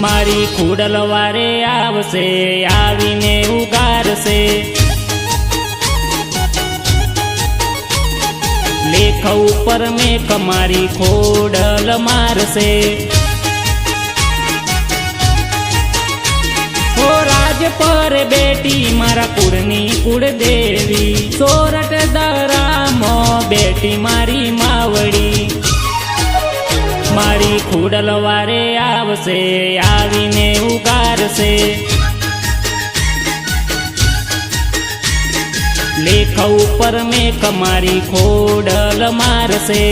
મારી ખુડલ વારે આવશે, આવીને ઉગારશે. લેખ ઉપર મેં કમારી ખોડલ મારશે. રાજ પર બેટી મારા કુળની કુળ દેવી સોરઠ દરામો બેટી મારી મારી ખુડલ વારે આવશે આવીને ઉગારશે લેખ ઉપર મેં કમારી ખોડલ મારશે.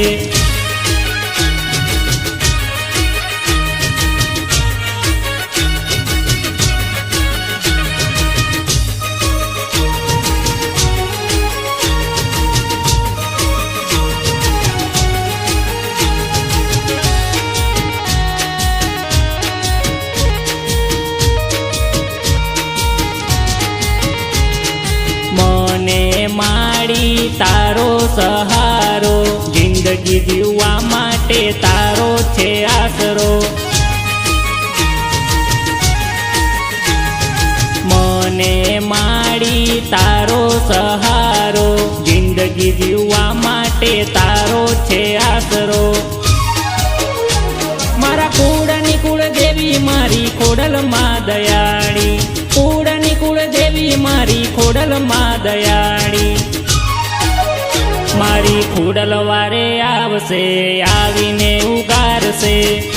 માડી તારો સહારો. જિંદગી જીવવા માટે તારો છે આશરો. મને માડી તારો સહારો. જિંદગી જીવવા માટે તારો છે આશરો. મારા કુળની કુળ દેવી મારી ખોડલ માં દયાળી કુળની કુળ દેવી મારી ખોડલ માં મારી આવશે આવીને ઉગારશે.